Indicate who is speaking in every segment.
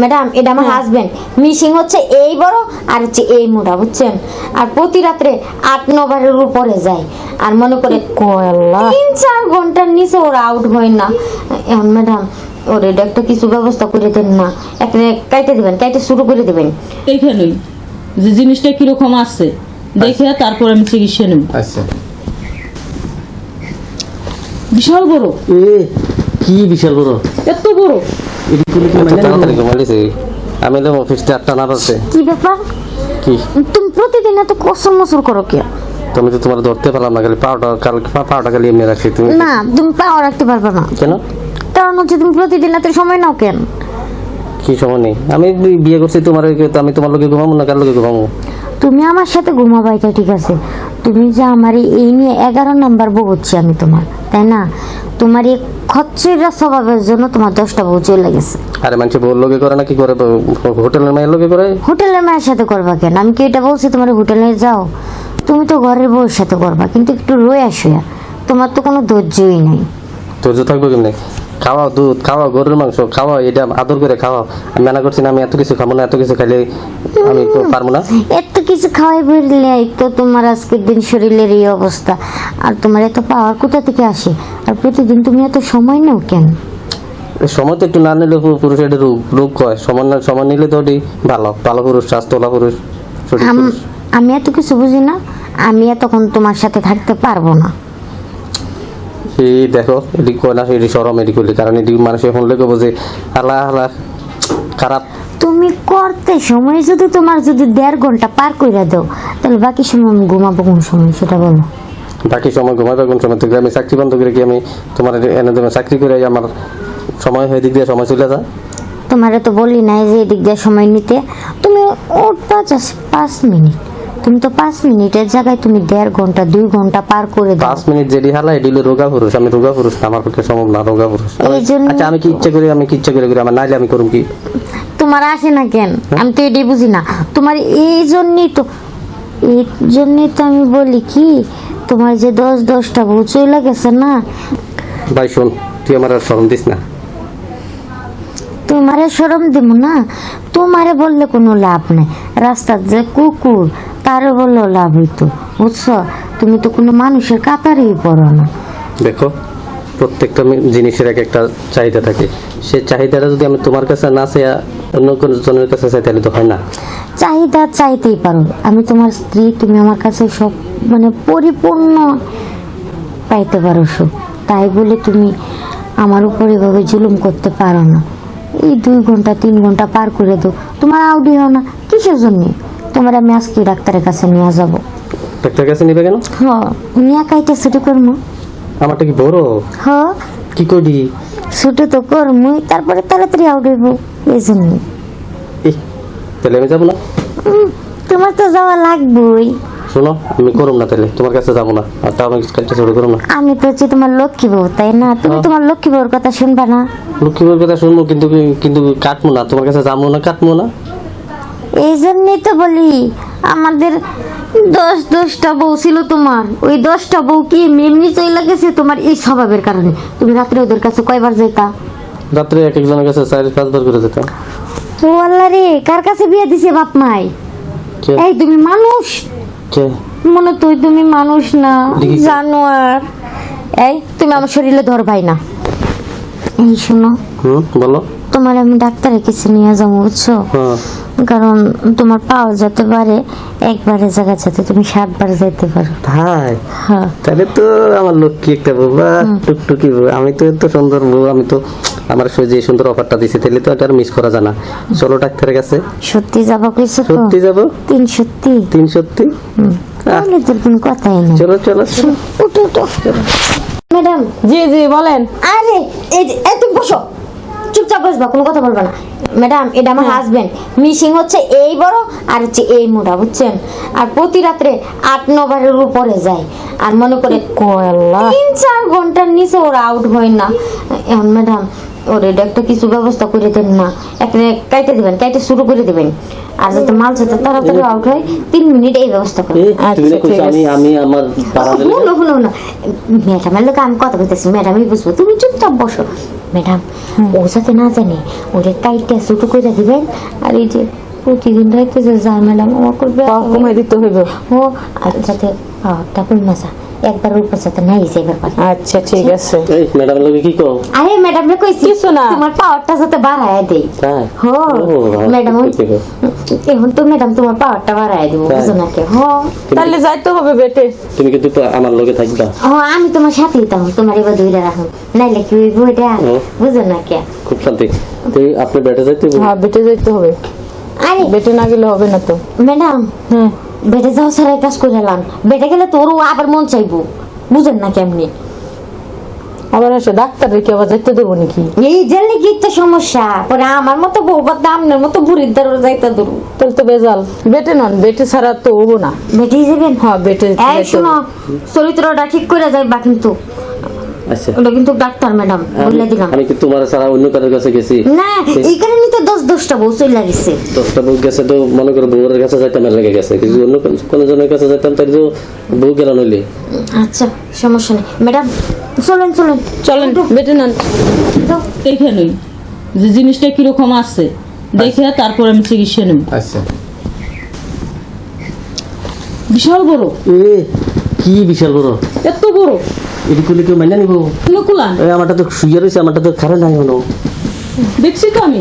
Speaker 1: Madam এটা আমার husband missing হচ্ছে এই বড় আর হচ্ছে এই মোটা বুঝছেন? আর প্রতি রাত্রে আট নবারের উপরে যায়। আর মনে করে তিন চার ঘণ্টার নিচে ওরা আউট হয় না। এখন ম্যাডাম ওর এটা একটা কিছু ব্যবস্থা করে দেন না। একটা কাইটে দিবেন কাইটে শুরু করে দিবেন।
Speaker 2: এইখানেই যে জিনিসটা কীরকম আছে দেখে তারপর আমি চিকিৎসা নেব।
Speaker 3: আচ্ছা।
Speaker 2: বিশাল বড়।
Speaker 4: এ কি বিশাল বড়?
Speaker 2: এত বড়।
Speaker 3: তাড়াতাড়ি ঘুমাইলেছি আমি তো অফিসটা আটটা না পারছে
Speaker 1: কি ব্যাপার?
Speaker 3: কি?
Speaker 1: তুমি প্রতিদিন এত কসর মসর করো কে
Speaker 3: তুমি তো তোমার ধরতে পারলাম না খালি পাউডার কাল পাউডার খালি এমনি রাখছি তুমি।
Speaker 1: না তুমি পাও রাখতে পারবে না।
Speaker 3: কেন?
Speaker 1: কারণ হচ্ছে তুমি প্রতিদিন এত সময় নাও কেন?
Speaker 3: কি সময় নেই? আমি বিয়ে করছি তোমার আমি তোমার লোকে ঘুমাবো না কার লোকে ঘুমাবো?
Speaker 1: তুমি আমার সাথে ঘুমাবা এটা ঠিক আছে? তুমি যে আমার এই- এই নিয়ে এগারো নাম্বার বউ হচ্ছে আমি তোমার তাই না? তোমার এই খচ্চেরা স্বভাবের জন্য তোমার দশটা বউ চলে গেছে।
Speaker 3: আরে মানুষ বউ লগে করে না কি করে হোটেলের মায়ের লোকে করে?
Speaker 1: হোটেলের মায়ের সাথে করবা কেন? আমি কি এটা বলছি তোমার হোটেলে যাও? তুমি তো ঘরের বউয়ের সাথে করবা কিন্তু একটু রয়ে আসো। তোমার তো কোনো ধৈর্যই নাই।
Speaker 3: ধৈর্য থাকবে কেমনি? খাওয়াও দুধ খাওয়াও গরুর মাংস খাওয়াও এটা আদর করে খাওয়াও। আমি মানা করছি না আমি এত কিছু খাব না এত কিছু খাইলে আমি তো পারব না।
Speaker 1: এত কিছু খাওয়াই বললে তো তোমার আজকের দিন শরীরের এই অবস্থা। আর তোমার এত পাওয়ার কোথা থেকে আসে? আর প্রতিদিন তুমি এত সময় নাও কেন?
Speaker 3: সময় তো একটু না নিলে পুরুষ একটা রোগ রোগ হয়। সময় না সময় নিলে তো ওটি ভালো ভালো পুরুষ স্বাস্থ্যওয়ালা পুরুষ
Speaker 1: আম-
Speaker 3: পুরুষ।
Speaker 1: আমি এত কিছু বুঝি না আমি এতক্ষণ তোমার সাথে থাকতে পারব না।
Speaker 3: এই দেখো এটি কয় এটি সরম এটি করলি কারণ এটি মানুষ এখন লোকে বোঝে হালা হালা খারাপ।
Speaker 1: তুমি করতে সময় যদি তোমার যদি দেড় ঘণ্টা পার করে দাও তাহলে বাকি সময় আমি ঘুমাবো কোন সময় সেটা বলো।
Speaker 3: বাকি সময় ঘুমাবে কোন সময়? থেকে আমি চাকরি বন্ধ করে কি আমি তোমার এনে দেবে চাকরি করে আমার সময় হয়ে দিক দিয়ে সময় চলে যায়?
Speaker 1: তোমারে তো বলি নাই যে এদিক দিয়ে সময় নিতে। তুমি উঠবা জাস্ট পাঁচ মিনিট। তুমি তো পাঁচ মিনিটের জায়গায় তুমি দেড় ঘণ্টা দুই ঘণ্টা পার করে দাও।
Speaker 3: পাঁচ মিনিট যেটি হালা এটি হলো রোগা পুরুষ। আমি রোগা পুরুষ আমার পক্ষে সম্ভব না রোগা পুরুষ। আচ্ছা আমি কি ইচ্ছা করি আমি কি ইচ্ছা করে করি আমার নাইলে আমি করুম কি?
Speaker 1: তোমার আসে না কেন? আমি তো এটাই বুঝি না। তোমার এই জন্যই তো এই জন্যই তো আমি বলি কি তোমার যে দশ দশটা বউ চলে গেছে না।
Speaker 3: ভাই শোন তুই আমার আর শরম দিস না।
Speaker 1: তোমারে শরম দেবো না। তোমারে বললে কোনো লাভ নেই। রাস্তার যে কুকুর তারে বললেও লাভ হইতো। বুঝছ? তুমি তো কোনো মানুষের কাতারেই পড়ো না।
Speaker 3: দেখো প্রত্যেকটা জিনিসের এক একটা চাহিদা থাকে। সে চাহিদাটা যদি আমি তোমার কাছে না চাই অন্য কোনো জনের কাছে চাই তাহলে তো হয় না।
Speaker 1: চাহিদা চাইতেই পারো। আমি তোমার স্ত্রী তুমি আমার কাছে সব মানে পরিপূর্ণ পাইতে পারো সুখ। তাই বলে তুমি আমার উপর এভাবে জুলুম করতে পারো না। এই দুই ঘণ্টা তিন ঘণ্টা পার করে দাও। তোমার আউডি হও না। কিসের জন্য? তোমার আমি আজকে ডাক্তারের কাছে নিয়ে যাব।
Speaker 3: ডাক্তার কাছে নিবে কেন?
Speaker 1: হ নিয়ে কাইটা ছুটি করব
Speaker 3: আমারটা কি বড়?
Speaker 1: হ
Speaker 3: কি করি?
Speaker 1: ছুটি তো করবই তারপরে তাড়াতাড়ি আউট হইব এই জন্য।
Speaker 3: তাহলে আমি যাব না?
Speaker 1: তোমার তো যাওয়া লাগবেই।
Speaker 3: শোনো আমি করুম না তাহলে তোমার কাছে যাব না। আর তাও আমি কাজটা শুরু করুম না।
Speaker 1: আমি তো হচ্ছে তোমার লক্ষ্মী বউ তাই না? তুমি
Speaker 3: হ্যাঁ।
Speaker 1: তোমার লক্ষ্মী বউর কথা শুনবা না?
Speaker 3: লক্ষ্মীর কথা শুনব কিন্তু কিন্তু কাটবো না। তোমার কাছে যাব না কাটবো না।
Speaker 1: এই জন্যই তো বলি আমাদের দশ দশটা বউ ছিল তোমার। ওই দশটা বউ কি এমনি চলে গেছে তোমার এই স্বভাবের কারণে? তুমি রাত্রে ওদের কাছে কয়বার যেতা
Speaker 3: রাত্রে এক একজনের কাছে চার পাঁচবার করে যেতাম।
Speaker 1: ও আল্লাহ রে কার কাছে বিয়ে দিছে বাপ মাই? এই তুমি মানুষ?
Speaker 3: কে?
Speaker 1: মনে তুই তুমি মানুষ না জানোয়ার। এই তুমি আমার শরীরে ধর ভাই না। এই শোনো
Speaker 3: বলো।
Speaker 1: তোমার আমি ডাক্তারের কাছে নিয়ে যাব বুঝছ?
Speaker 3: হ্যাঁ।
Speaker 1: কারণ তোমার পাওয়া যেতে পারে একবারে জায়গা যাতে তুমি সাতবার যেতে পারো।
Speaker 3: ভাই
Speaker 1: হ্যাঁ।
Speaker 3: তাহলে তো আমার লক্ষ্মী একটা বউ বা টুকটুকি আমি তো এত সুন্দর বউ আমি তো আমার যে সুন্দর অফারটা দিছি তাহলে তো এটা আর মিস করা জানা চলো ডাক্তারের কাছে।
Speaker 1: সত্যি যাব কইছো তো?
Speaker 3: সত্যি যাব?
Speaker 1: তিন সত্যি।
Speaker 3: তিন সত্যি।
Speaker 1: তাহলে তোর কোনো কথাই নেই।
Speaker 3: চলো চলো চলো।
Speaker 1: উঠো উঠো। ম্যাডাম।
Speaker 2: জি জি বলেন।
Speaker 1: আরে এই তুমি বসো। চুপচাপ বসবা কোনো কথা বলবা না। ম্যাডাম এটা আমার হাজবেন্ড মিশিং হচ্ছে এই বড় আর হচ্ছে এই মোটা বুঝছেন? আর প্রতি রাত্রে আট নবারের উপরে যায়। আর মনে করে তিন চার ঘণ্টার নিচে ওরা আউট হয় না। এখন ম্যাডাম ওর এটা একটা কিছু ব্যবস্থা করে দেন না। একটা কাইটে দেবেন কাইটে শুরু করে দিবেন। আর যাতে মাল যাতে তাড়াতাড়ি আউট হয় তিন মিনিট এই ব্যবস্থা করো।
Speaker 3: না
Speaker 2: আচ্ছা,
Speaker 3: আমি আমি আমার
Speaker 1: শুনো শুনো ম্যাডাম ম্যাডামের লোক আমি কথা বলতেছি ম্যাডামই বুঝব। তুমি চুপচাপ বসো। ম্যাডাম ও যাতে না জানে ওরে টাইট টেস্ট করে দিবেন আর এই যে প্রতিদিন রাইতে যে ম্যাডাম আমার করবে
Speaker 2: কমাই দিতে হইব।
Speaker 1: ও যাতে পাওয়ারটা কমে যা একবার উপর যাতে নাই যাইবার পারে
Speaker 2: আচ্ছা ঠিক আছে।
Speaker 3: এই ম্যাডাম লোকে কি কও?
Speaker 1: আরে ম্যাডাম রে কইছি
Speaker 2: কিছু না।
Speaker 1: তোমার পাওয়ারটা যাতে বাড়ায় দেই।
Speaker 3: তাই?
Speaker 1: হো ম্যাডাম। এখন তো ম্যাডাম তোমার পাওয়ারটা বাড়ায় দিব? বুঝো না কে? হ।
Speaker 2: তাহলে যাইতে হবে বেটে।
Speaker 3: তুমি কিন্তু তো আমার লগে থাকবা?
Speaker 1: ও আমি তোমার সাথেই তো তোমার এবার ধরে রাখো। নাইলে কি হইব এটা। বুঝো না কে?
Speaker 3: খুব শান্তি। তুই আপনি বেটে যাইতে
Speaker 2: হ্যাঁ বেটে যাইতে হবে।
Speaker 1: আরে
Speaker 2: বেটে না গেলে হবে না তো।
Speaker 1: ম্যাডাম
Speaker 2: হ্যাঁ
Speaker 1: বেটে যাও সারাই কাজ করে এলাম। বেটে গেলে তোরও আবার মন চাইব। বুঝেন না কেমনি।
Speaker 2: আবার আসে ডাক্তার রেখে আবার যাইতে দেবো নাকি?
Speaker 1: এই জেলে কি একটা সমস্যা পরে আমার মতো বউ বা দামনের মতো বুড়ির দ্বারা যাইতে ধরু
Speaker 2: তাহলে তো বেজাল। বেটে নন বেটে ছাড়া তো হব না।
Speaker 1: বেটেই যাবেন?
Speaker 2: হ্যাঁ বেটে
Speaker 1: এই শোনো চরিত্রটা ঠিক করে যাইবা কিন্তু।
Speaker 3: আচ্ছা।
Speaker 1: ওটা কিন্তু ডাক্তার ম্যাডাম বলে দিলাম।
Speaker 3: আমি কি তোমার ছাড়া অন্য কারোর কাছে গেছি?
Speaker 1: না এই কারণে তো দশটা বউ চলে গেছে।
Speaker 3: দশটা বউ গেছে তো মনে করো বউয়ের কাছে যাইতাম লেগে গেছে। কিন্তু অন্য কোন- জনের কাছে যাইতাম তাই তো বউ গেল নইলে।
Speaker 1: আচ্ছা সমস্যা নেই। ম্যাডাম চলেন চলেন।
Speaker 2: চলেন বেটে নন।
Speaker 1: যাও।
Speaker 2: দেখে নই যে জিনিসটা কীরকম আছে। দেখে তারপর আমি চিকিৎসা নেব।
Speaker 3: আচ্ছা।
Speaker 2: বিশাল বড়।
Speaker 4: এ কি বিশাল বড়?
Speaker 2: এত বড়।
Speaker 4: এটি করলে কেউ মাইনা নিব? এই আমারটা তো শুয়ে রয়েছে আমারটা তো খারাপ নাই হলো
Speaker 2: দেখছি তো আমি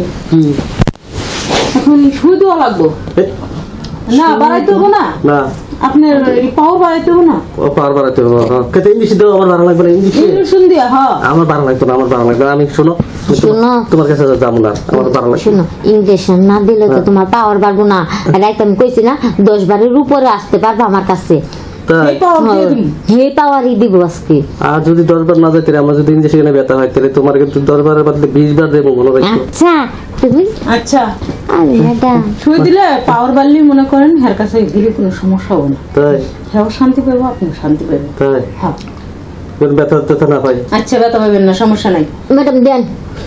Speaker 2: এখন শুই দেওয়া লাগবো। না বাড়াইতে হব না?
Speaker 4: না।
Speaker 2: আপনার পাওয়ার বাড়াইতে হব না?
Speaker 4: ও পার বাড়াতে হ্যাঁ। কেতে ইংলিশ দাও আমার ভালো লাগবে না ইংলিশ
Speaker 2: ইঞ্জেকশন হ্যাঁ
Speaker 4: আমার ভালো লাগবে না আমার ভালো লাগবে আমি শোনো আমি তোমার-
Speaker 1: শোনো।
Speaker 4: তোমার কাছে যাব না আমার ভালো লাগবে।
Speaker 1: শোনো ইঞ্জেকশন না দিলে তো তোমার পাওয়ার বাড়বো না। কইছি না দশ বারের উপরে আসতে পারব আমার কাছে।
Speaker 4: তাই?
Speaker 2: এই পাওয়ার দিয়ে দিন
Speaker 1: হে পাওয়ারই দিব আজকে।
Speaker 4: আর যদি দশবার না যায় তাহলে আমার যদি ইঞ্জেকশনে ব্যথা হয় তাহলে তোমার কিন্তু দশবারের বদলে বিশ বার দেবো মনে রাখো
Speaker 1: আচ্ছা তুমি?
Speaker 2: আচ্ছা।
Speaker 1: আরে
Speaker 2: শুয়ে দিলে পাওয়ার বাড়লেই মনে করেন হের কাছে দিলে কোনো সমস্যা হবে না।
Speaker 4: তাই?
Speaker 2: হ্যাঁ শান্তি পাবো আপনি শান্তি পাবেন
Speaker 4: তাই?
Speaker 2: হ্যাঁ।
Speaker 4: ব্যথা ব্যথা না পাই
Speaker 2: আচ্ছা ব্যথা পাবেন না সমস্যা নাই।
Speaker 1: ম্যাডাম দেন।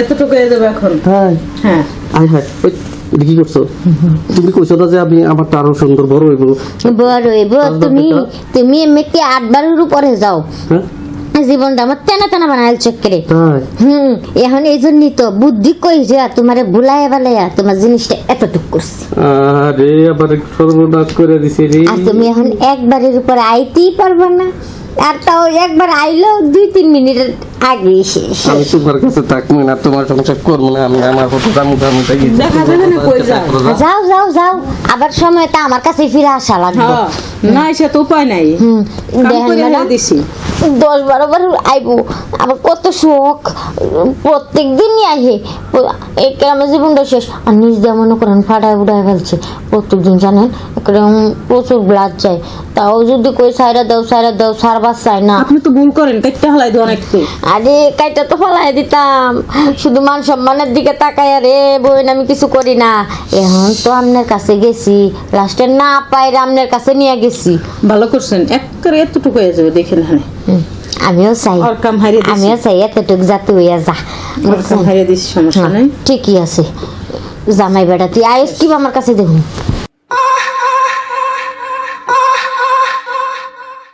Speaker 2: এতটুকু হয়ে যাবে এখন।
Speaker 4: হাই
Speaker 2: হ্যাঁ।
Speaker 4: আয় হায় ওই, এটা কি করছ? তুমি কইছো না যে আমি আমারটা আরও সুন্দর বড় হইব।
Speaker 1: বড় হইব তুমি তুমি এমনিতে আটবারের উপরে যাও।
Speaker 4: হ্যাঁ?
Speaker 1: জীবনটা আমার তেনা তেনা বানাইল চক্করে হুম এখন এই জন্যই তো বুদ্ধি কই যে তোমার ভুলাইয়া বেলাইয়া তোমার জিনিসটা এতটুক করছে।
Speaker 4: আরে আবার সর্বনাশ করে দিছে রে।
Speaker 1: তুমি এখন একবারের উপরে আইতেই পারবে না। আর তাও একবার আইলো দুই তিন মিনিটের আগে শেষ।
Speaker 4: আমি তোমার কাছে থাকব না তোমার সংসার করব না আমি আমার কত দামু দামু
Speaker 1: যাও। যাও। যাও আবার সময়টা আমার কাছে ফিরে আসা লাগবে।
Speaker 2: হ্যাঁ না সে তো উপায় নাই। দিছি।
Speaker 1: দশ বারো বার আইবো আমার কত শখ প্রত্যেক দিনই আহে। এই গ্রামের জীবনটা শেষ আর নিজ দিয়ে মনে করেন ফাটায় উড়ায় ফেলছে। প্রত্যেক দিন জানেন একদম প্রচুর ব্লাড যায়। তাও যদি কই সাইরা দাও সাইরা দাও সারবার চাই না।
Speaker 2: আপনি তো ভুল করেন কেটে হালাই দেন একটু।
Speaker 1: আরে কাইটা তো ফলাই দিতাম। শুধু মান সম্মানের দিকে তাকাই আরে বইন আমি কিছু করি না। এখন তো আপনার কাছে গেছি। লাস্টে না পাইরে আপনার কাছে নিয়ে গেছি।
Speaker 2: ভালো করছেন একবারে এতটুকু হয়ে যাবে দেখেন হ্যাঁ
Speaker 1: আমিও চাই। আমিও চাই এতটুক যাতে হইয়া যা। হ্যাঁ, ঠিকই আছে। জামাই বেটা তুই আয়স কি আমার কাছে দেখুন।